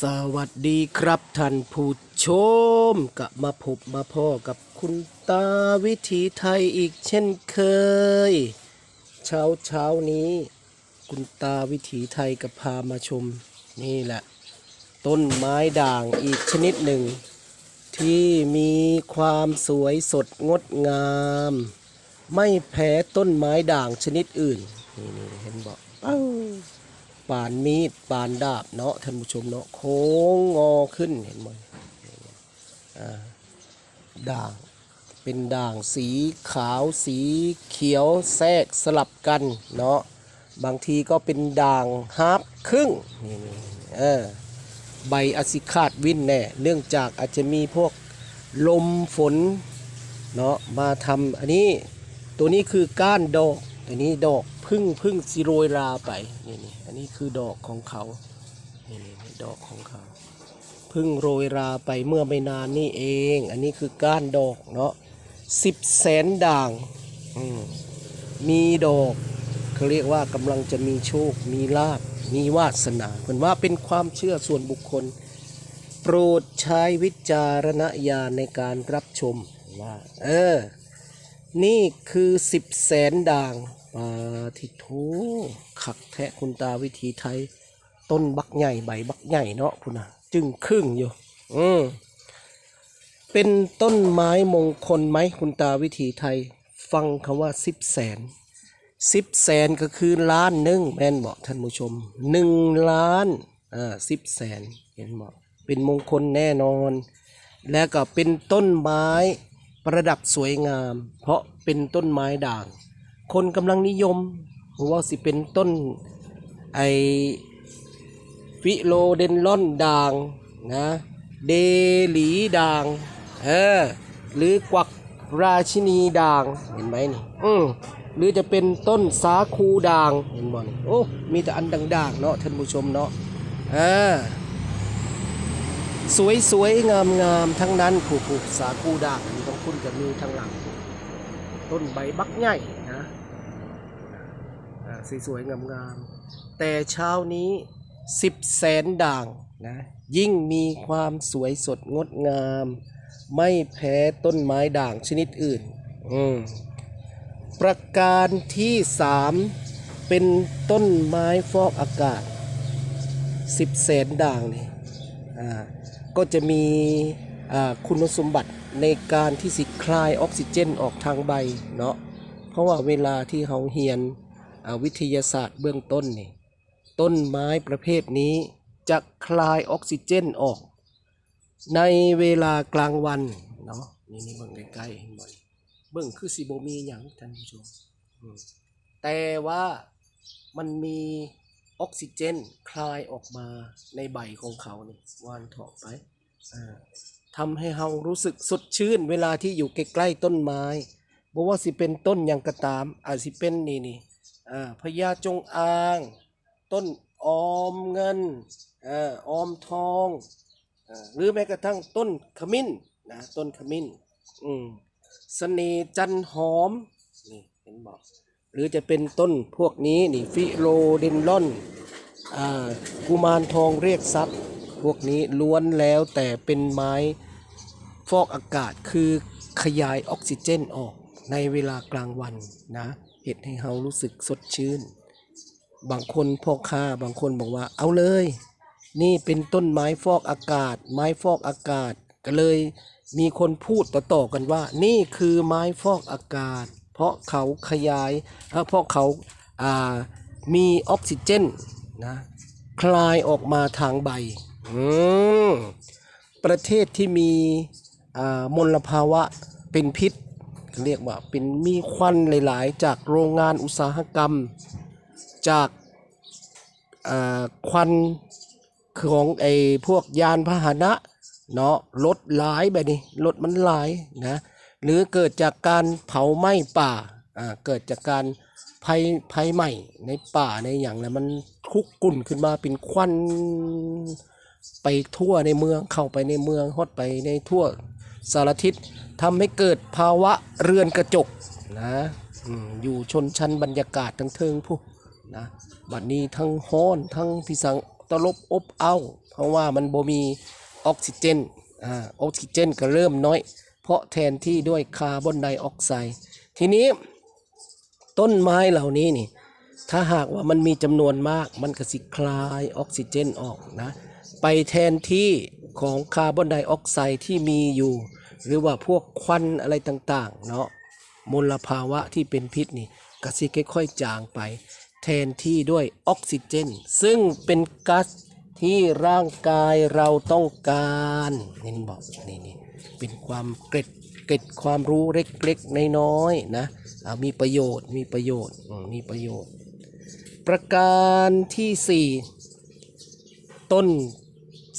สวัสดีครับท่านผู้ชมกลับมาพบมาพ่อกับคุณตาวิถีไทยอีกเช่นเคย เช้าเช้านี้ คุณตาวิถีไทยก็พามาชม นี่แหละ ต้นไม้ด่างอีกชนิดหนึ่ง ที่มีความสวยสดงดงาม ไม่แพ้ต้นไม้ด่างชนิดอื่น นี่นี่เห็นบอกเอ้า ปานมีดปานดาบเนาะท่านผู้ชมเนาะโค้งงอขึ้นเห็นไหมด่างเป็นด่างสีขาวสีเขียวแทรกสลับกันเนาะบางทีก็เป็นด่างฮาร์ปครึ่งนี่นี่เออใบอสิคาดวินแน่เนื่องจากอาจจะมีพวกลมฝนเนาะมาทำอันนี้ตัวนี้คือก้านดอก ตัวนี้ดอกพึ่งพึ่งสิโรยราไปนี่นี่อันนี้คือดอกของเขานี่นี่นี่ดอกของเขาพึ่งโรยราไปเมื่อไม่นานนี่เอง อันนี้คือก้านดอกเนาะสิบแสนด่างอืมมีดอกเขาเรียกว่ากำลังจะมีโชค มีลาบมีวาสนาเหมือนว่าเป็นความเชื่อส่วนบุคคล โปรดใช้วิจารณญาณในการรับชมว่า เออ นี่คือสิบแสนด่างปาทิโทขักแทะคุณตาวิธีไทย ต้นบักใหญ่ใบบักใหญ่เนาะคุณนะจึงครึ่งอยู่ อืมเป็นต้นไม้มงคลไหมคุณตาวิถีไทย ฟังคำว่าสิบแสนสิบแสนก็คือล้านหนึ่งแม่นบอกท่านผู้ชมหนึ่งล้านอ่าสิบแสนเห็นบอกเป็นมงคลแน่นอน และก็เป็นต้นไม้ ประดับสวยงาม เพราะเป็นต้นไม้ด่าง คนกำลังนิยมว่าสิเป็นต้นไอฟิโลเดนลอนด่างนะเดหลีด่างเออหรือกวักราชินีด่างเห็นไหมนี่อืมหรือจะเป็นต้นสาคูด่างเห็นบ่นี่โอ้มีแต่อันด่างๆเนาะท่านผู้ชมเนาะเออ สวยสวยงามงามๆ ทั้งนั้นผูกๆสาคูด่างอันนี้ต้องคุณจะมีทางหลัง ต้นใบบักใหญ่นะสวยๆ งามๆ แต่เช้านี้สิบแสนด่างนะยิ่งมีความสวยสดงดงาม ไม่แพ้ต้นไม้ด่างชนิดอื่น อืมประการที่สามเป็นต้นไม้ฟอกอากาศสิบแสนด่างนี่อ่า ก็จะมีคุณสมบัติในการที่สิคลายออกซิเจนออกทางใบเนาะเพราะว่าเวลาที่เขาเรียนวิทยาศาสตร์เบื้องต้นนี่ต้นไม้ประเภทนี้จะคลายออกซิเจนออก ในเวลากลางวันเนาะนี่นี่เบิ่งใกล้ๆเห็นบ่อยเบิ่งคือสิบมีอย่างท่านผู้ชมแต่ว่ามันมี ออกซิเจนคลายออกมาในใบของเขานี่วานถอกไปอ่าทำให้เรารู้สึกสดชื่น เวลาที่อยู่ใกล้ๆต้นไม้บอกว่าสิเป็นต้นย่างกระตาม อาจสิเป็นนี่นี่พญาจงอาง ต้นออมเงินอออมทองอหรือแม้กระทั่งต้นขมิ้นนะต้นขมิ้นอืมเสน่ห์จันหอมนี่เห็นบอก หรือจะเป็นต้นพวกนี้นี่ฟิโลเดนลอนกุมารทองเรียกทรัพย์ พวกนี้ล้วนแล้วแต่เป็นไม้ฟอกอากาศคือขยายออกซิเจนออกในเวลากลางวันนะเห็ดให้เรารู้สึกสดชื่น บางคนพ่อค้าบางคนบอกว่าเอาเลย นี่เป็นต้นไม้ฟอกอากาศ ไม้ฟอกอากาศก็เลยมีคนพูดต่อๆกันว่า นี่คือไม้ฟอกอากาศ เพราะเขาขยายเอ่อเพราะเขาามีออกซิเจนนะคลายออกมาทางใบอืมประเทศที่มีอ่ามลภาวะเป็นพิษ เรียกว่าเป็นมีควันหลาย ๆ จากโรงงานอุตสาหกรรม จากอ่อควันของไอ้พวกยานพาหนะเนาะรถหลายแบบนี้รถมันหลายนะ หรือเกิดจากการเผาไหม้ป่าอ่าเกิดจากการภัยภัยไหม้ในป่าในอย่างแล้วมันคุกกุ่นขึ้นมาเป็นควันไปทั่วในเมืองเข้าไปในเมืองฮอดไปในทั่วสารทิศทำให้เกิดภาวะเรือนกระจกนะอืมอยู่ชนชั้นบรรยากาศทั้งเทิงผู้นะบัดนี้ทั้งฮ้อนทั้งพิสังตลบอบเอาเพราะว่ามันบ่มีออกซิเจนอ่าออกซิเจนก็เริ่มน้อย เพราะแทนที่ด้วยคาร์บอนไดออกไซด์ทีนี้ต้นไม้เหล่านี้นี่ ถ้าหากว่ามันมีจำนวนมากมันก็สิคลายออกซิเจนออกนะ ไปแทนที่ของคาร์บอนไดออกไซด์ที่มีอยู่ หรือว่าพวกควันอะไรต่างๆ เนาะมลภาวะที่เป็นพิษนี่ก็สิค่อยๆจางไป แทนที่ด้วยออกซิเจน ซึ่งเป็นก๊าซที่ร่างกายเราต้องการนี่บอกนี่นี่ เป็นความเกร็ดเกร็ดความรู้เล็กๆน้อยๆนะอ่ามีประโยชน์มีประโยชน์มีประโยชน์ ประการที่ 4 ต้น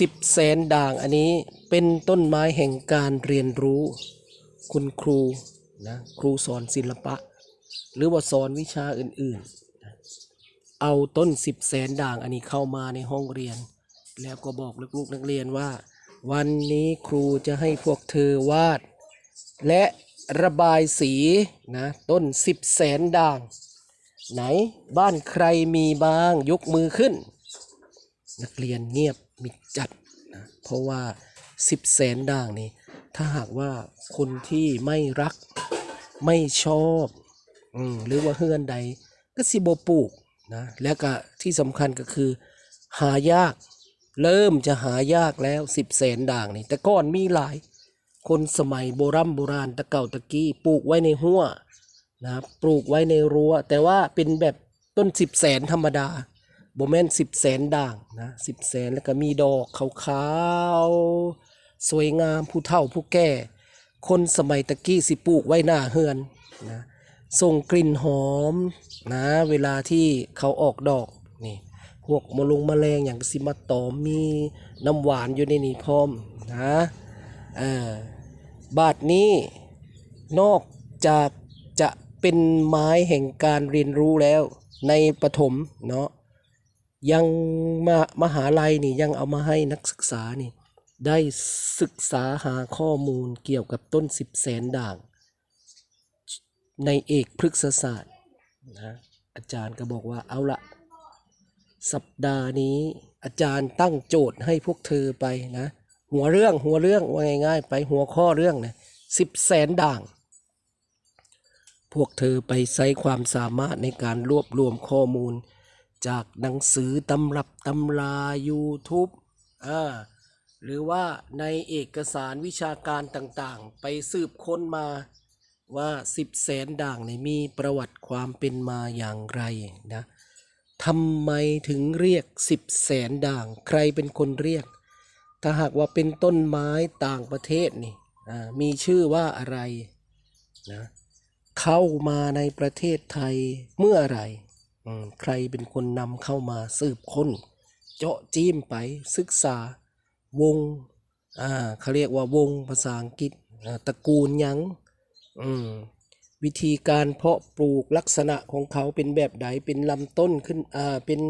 สิบแสนด่างอันนี้เป็นต้นไม้แห่งการเรียนรู้ คุณครูนะครูสอนศิลปะ หรือว่าสอนวิชาอื่นๆ เอาต้นสิบแสนด่างอันนี้เข้ามาในห้องเรียน แล้วก็บอกลูกๆนักเรียนว่า วันนี้ครูจะให้พวกเธอวาด และระบายสีนะต้นสิบแสนด่าง ไหนบ้านใครมีบ้างยกมือขึ้น นักเรียนเงียบมิดจัดนะเพราะว่าสิบแสนด่างนี่ถ้าหากว่าคนที่ไม่รักไม่ชอบอืมหรือว่าเฮือนใดก็สิบปลูกนะแล้วก็ที่สำคัญก็คือหายาก เริ่มจะหายากแล้วสิบแสนด่างนี่ แต่ก่อนมีหลาย คนสมัยโบรโบราณตะเก่าตะกี้ปลูกไว้ในหัวนะครับปลูกไว้ในรั้ว แต่ว่าเป็นแบบต้นสิบแสนธรรมดาโบแมนสิบแสนด่างนะสิบแสนแล้วก็มีดอกขาวๆสวยงามผู้เฒ่าผู้แก่ คนสมัยตะกี้สิปลูกไว้หน้าเฮือนนะส่งกลิ่นหอมนะเวลาที่เขาออกดอกนี่ วกมะลงมแมลงอย่างสิมาตอมมีน้ำหวานอยู่ในนี้พร้อมนะเออบาทนี้นอกจากจะเป็นไม้แห่งการเรียนรู้แล้วในปฐมเนาะยังมามหาลัยนี่ยังเอามาให้นักศึกษานี่ได้ศึกษาหาข้อมูลเกี่ยวกับต้นสิบแสนด่าง ในเอกพฤกษศาสตร์นะอาจารย์ก็บอกว่าเอาละ สัปดาห์นี้อาจารย์ตั้งโจทย์ให้พวกเธอไปนะ หัวเรื่องหัวเรื่องว่าง่าย ๆ ไปหัวข้อเรื่องนะสิบแสนด่าง พวกเธอไปใช้ความสามารถในการรวบรวมข้อมูล จากหนังสือตำรับตำรา YouTube อ่าหรือว่าในเอกสารวิชาการต่างๆ ไปสืบค้นมาว่าสิบแสนด่างในมีประวัติความเป็นมาอย่างไรนะ ทำไมถึงเรียกสิบแสนด่าง ใครเป็นคนเรียก ถ้าหากว่าเป็นต้นไม้ต่างประเทศนี่มีชื่อว่าอะไรนะเข้ามาในประเทศไทยเมื่อไหรอืมใครเป็นคนนำเข้ามาสืบค้น เจาะจิ้มไปศึกษาวงเขาเรียกว่าวงภาษาอังกฤษตระกูลยังอืม วิธีการเพาะปลูกลักษณะของเขาเป็นแบบใดเป็นลำต้นขึ้นอ่าเป็น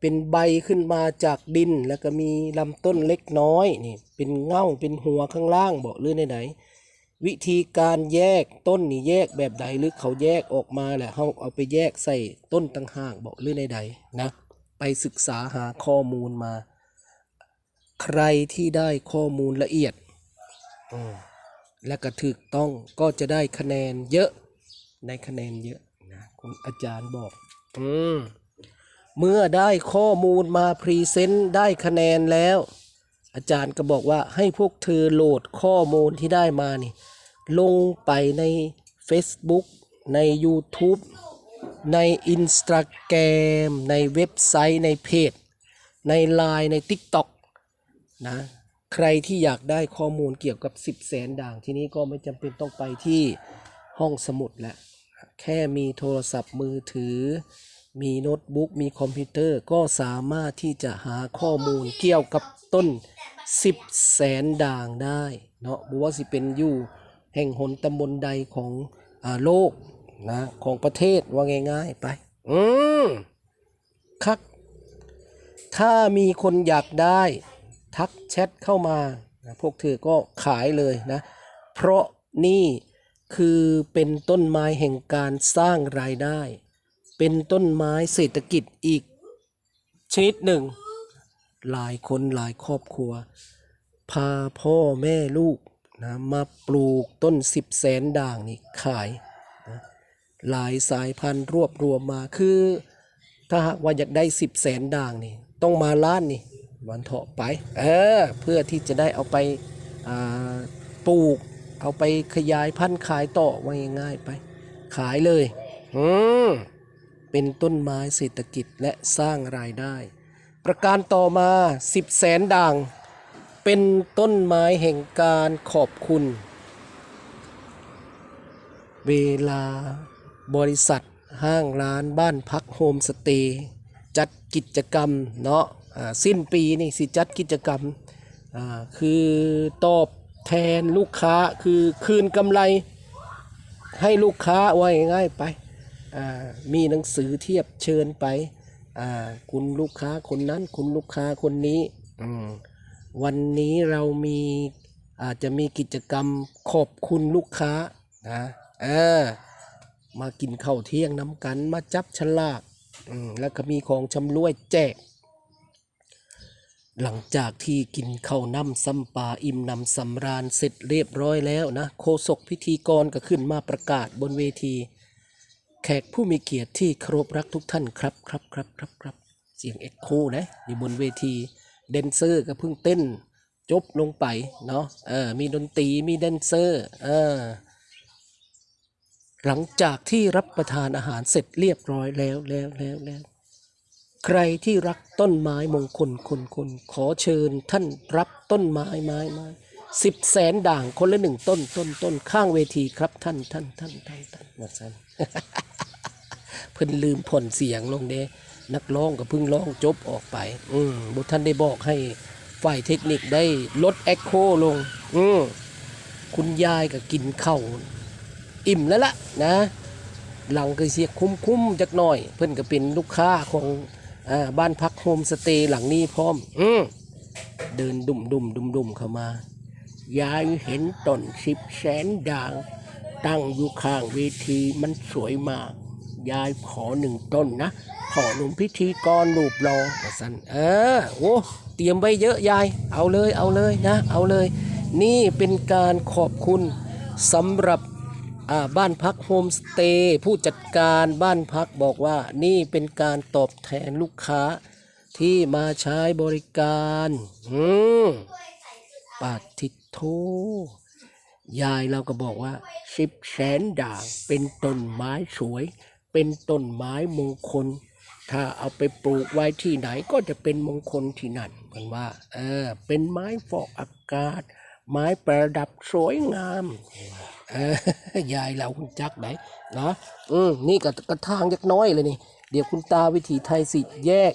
เป็นใบขึ้นมาจากดิน แล้วก็มีลำต้นเล็กน้อยนี่เป็นเง่าเป็นหัวข้างล่างบอกหรือในไหนวิธีการแยกต้นนี่แยกแบบใดหรือเขาแยกออกมาแหละเขาเอาไปแยกใส่ต้นต่างหากบอกหรือในใดนะไปศึกษาหาข้อมูลมา ใครที่ได้ข้อมูลละเอียดอืมและก็ถูกต้องก็จะได้คะแนนเยอะ ได้คะแนนเยอะนะคุณอาจารย์บอก อืม เมื่อได้ข้อมูลมาพรีเซนต์ได้คะแนนแล้ว อาจารย์ก็บอกว่าให้พวกเธอโหลดข้อมูลที่ได้มานี่ ลงไปใน Facebook ใน YouTube ใน Instagram ในเว็บไซต์ในเพจ ใน Line ใน TikTok นะใครที่อยากได้ข้อมูลเกี่ยวกับ 10 แสนด่างที่นี้ก็ไม่จำเป็นต้องไปที่ ห้องสมุดแหละแค่มีโทรศัพท์มือถือ มีโน้ตบุ๊กมีคอมพิวเตอร์ก็สามารถที่จะหาข้อมูลเกี่ยวกับต้น 10 แสนด่างได้เนาะบ่ว่าสิเป็นอยู่แห่งหนตำบลใดของอาโลกนะของประเทศว่าง่ายๆไป อืมคักถ้ามีคนอยากได้ ทักแชทเข้ามา พวกเธอก็ขายเลยนะ เพราะนี่ คือเป็นต้นไม้แห่งการสร้างรายได้ เป็นต้นไม้เศรษฐกิจอีกชนิดหนึ่ง หลายคนหลายครอบครัว พาพ่อแม่ลูกนะมาปลูกต้นสิบแสนด่างนี่ขายนะหลายสายพันธุ์รวบรวมมาคือ ถ้าหากว่าอยากได้สิบแสนด่างนี่ต้องมาล้านนี่วันเถาะไป เออ เพื่อที่จะได้เอาไปปลูก เอาไปขยายพันธุ์ขายต่อว่าง่ายๆไป ขายเลย อืม เป็นต้นไม้เศรษฐกิจและสร้างรายได้ ประการต่อมาสิบแสนด่าง เป็นต้นไม้แห่งการขอบคุณ เวลาบริษัทห้างร้านบ้านพักโฮมสเตย์จัดกิจกรรมเนาะอ่าสิ้นปีนี่สิจัดกิจกรรมอ่าคือตอบ แทนลูกค้าคือคืนกำไรให้ลูกค้าไว้ง่ายๆไป มีหนังสือเทียบเชิญไป คุณลูกค้าคนนั้น คุณลูกค้าคนนี้ วันนี้เรามีอาจจะมีกิจกรรมขอบคุณลูกค้านะเออมากินข้าวเที่ยงน้ำกันมาจับฉลากแล้วก็มีของชำร่วยแจก หลังจากที่กินข้าวน้ำซ้ำปลาอิ่มนำสำราญเสร็จเรียบร้อยแล้วนะโฆษกพิธีกรก็ขึ้นมาประกาศบนเวที แขกผู้มีเกียรติที่เคารพรักทุกท่านครับครับครับครับครับเสียงเอ็กโคนะอยู่บนเวทีแดนเซอร์ก็เพิ่งเต้น จบลงไปเนาะเออมีดนตรีมีแดนเซอร์เออหลังจากที่รับประทานอาหารเสร็จเรียบร้อยแล้วแล้วแล้วแล้ว ใครที่รักต้นไม้มงคลคนคนขอเชิญท่านรับต้นไม้ไม้ไม้สิบแสนด่างคนละหนึ่งต้นต้นต้นข้างเวทีครับท่านท่านท่านท่านท่านว่าซั่นเพิ่นลืมผ่อนเสียงลงเด้นักร้องก็เพิ่งร้องจบออกไป อืมบุท่านได้บอกให้ฝ่ายเทคนิคได้ลดแอคโคลง อืมคุณยายก็กินข้าวอิ่มแล้วล่ะนะ หลังก็เสียคุ้มคุ้มๆจักหน่อย เพิ่นก็เป็นลูกค้าของ อาบ้านพักโฮมสเตย์หลังนี้พร้อม อืมเดินดุ่มดุมดุมดุมเข้ามายายเห็นต้นสิบแสนด่าง ตั้งอยู่ข้างเวทีมันสวยมาก ยายขอหนึ่งต้นนะ ขอหนุ่มพิธีกรรูปรอว่าสันเออโอ้เตรียมไว้เยอะยาย เอาเลยเอาเลยนะ เอาเลย นี่เป็นการขอบคุณสำหรับ บ้านพักโฮมสเตย์ผู้จัดการบ้านพักบอกว่านี่เป็นการตอบแทนลูกค้าที่มาใช้บริการอืมปาทิโทยายเราก็บอกว่าสิบแสนด่างเป็นต้นไม้สวย เป็นต้นไม้มงคล ถ้าเอาไปปลูกไว้ที่ไหนก็จะเป็นมงคลที่นั่นกันว่าเออเป็นไม้ฟอกอากาศ ไม้ประดับสวยงามยายเราคุณจักไหนนะอืมนี่กระกระถางยักน้อยเลยนี่ เดี๋ยวคุณตาวิถีไทยสิแยก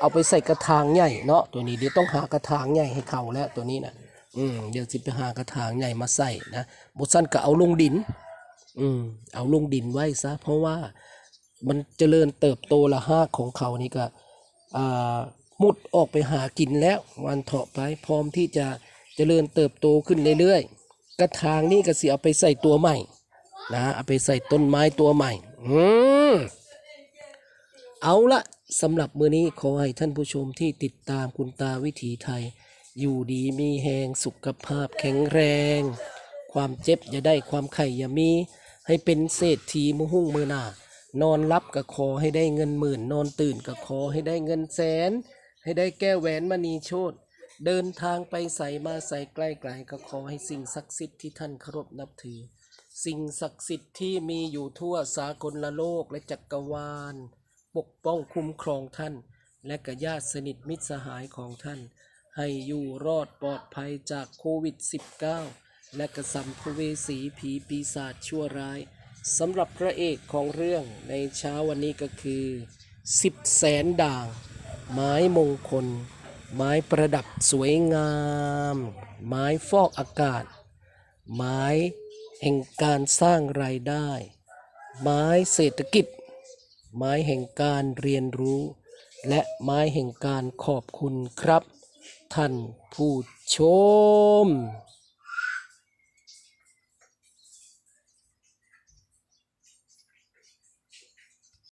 เอาไปใส่กระถางใหญ่เนาะตัวนี้เดี๋ยวต้องหากระถางใหญ่ให้เขาแล้วตัวนี้นะอืมเดี๋ยวสิไปหากระถางใหญ่มาใส่นะบสั้นก็เอาลงดิน อืมเอาลงดินไว้ซะ เพราะว่ามันเจริญเติบโตละหากของเขานี่ก็อ่ามุดออกไปหากินแล้ววันเถาะไปพร้อมที่จะ เจริญเติบโตขึ้นเรื่อยๆกระถางนี่ก็สิเอาไปใส่ตัวใหม่นะเอาไปใส่ต้นไม้ตัวใหม่ อืมเอาละสำหรับมื้อนี้ขอให้ท่านผู้ชมที่ติดตามคุณตาวิถีไทย อยู่ดีมีแหงสุขภาพแข็งแรง ความเจ็บอย่าได้ความไข่อย่ามี ให้เป็นเศรษฐีมือหุ่งมือหน้านอนรับก็ขอให้ได้เงินหมื่น นอนตื่นก็ขอให้ได้เงินแสน ให้ได้แก้วแหวนมณีโชต เดินทางไปใส่มาใส่ใกล้ๆก็ขอให้สิ่งศักดิ์สิทธิ์ที่ท่านเคารพนับถือ สิ่งศักดิ์สิทธิ์ที่มีอยู่ทั่วสากลโลกและจักรวาล ปกป้องคุ้มครองท่าน และกญาติสนิทมิตรสหายของท่าน ให้อยู่รอดปลอดภัยจากโควิด -19 และกระสัมภเวสีผีปีศาจชั่วร้ายสำหรับพระเอกของเรื่องในเช้าวันนี้ก็คือ10แสนด่าง ไม้มงคล ไม้ประดับสวยงาม ไม้ฟอกอากาศ ไม้แห่งการสร้างรายได้ ไม้เศรษฐกิจ ไม้แห่งการเรียนรู้ และไม้แห่งการขอบคุณครับ ท่านผู้ชม